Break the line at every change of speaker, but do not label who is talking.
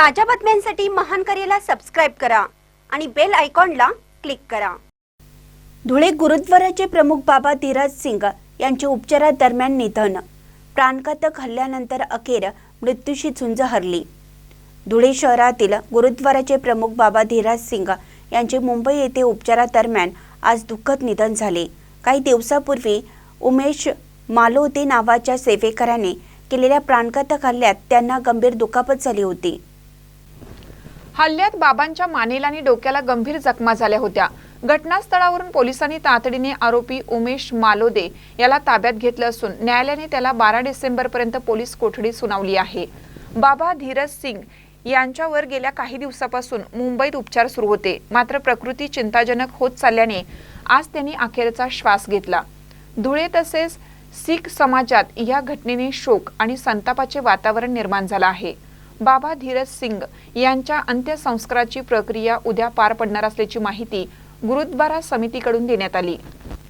ताज्या बातम्यांसाठी महान करेला सबस्क्राईब करा आणि बेल आयकॉनला क्लिक करा. धुळे गुरुद्वाराचे प्रमुख बाबा धीरज सिंग यांचे उपचारादरम्यान निधन. प्राणघातक हल्ल्यानंतर अखेर मृत्यूशी झुंज हरली. धुळे शहरातील गुरुद्वाराचे प्रमुख बाबा धीरज सिंग यांचे मुंबई येथे उपचारादरम्यान आज दुःखद निधन झाले. काही दिवसापूर्वी उमेश मालोते नावाच्या सेवेकराने केलेल्या प्राणघातक हल्ल्यात त्यांना गंभीर दुखापत झाली होती.
हल्ल्यात बाबांच्या मानेला आणि डोक्याला गंभीर जखमा झाल्या होत्या. घटनास्थळावरून पोलिसांनी तातडीने आरोपी उमेश मालोदे याला ताब्यात घेतलं असून न्यायालयाने त्याला बारा डिसेंबर पर्यंत पोलीस कोठडी सुनावली आहे. बाबा धीरज सिंग यांच्यावर गेल्या काही दिवसापासून मुंबईत उपचार सुरू होते. मात्र प्रकृती चिंताजनक होत चालल्याने आज त्यांनी अखेरचा श्वास घेतला. धुळे तसेच सीख समाजात या घटनेने शोक आणि संतापाचे वातावरण निर्माण झालं आहे. बाबा धीरज सिंग यांच्या अंत्यसंस्काराची प्रक्रिया उद्या पार पडणार असल्याची माहिती गुरुद्वारा समितीकडून देण्यात आली.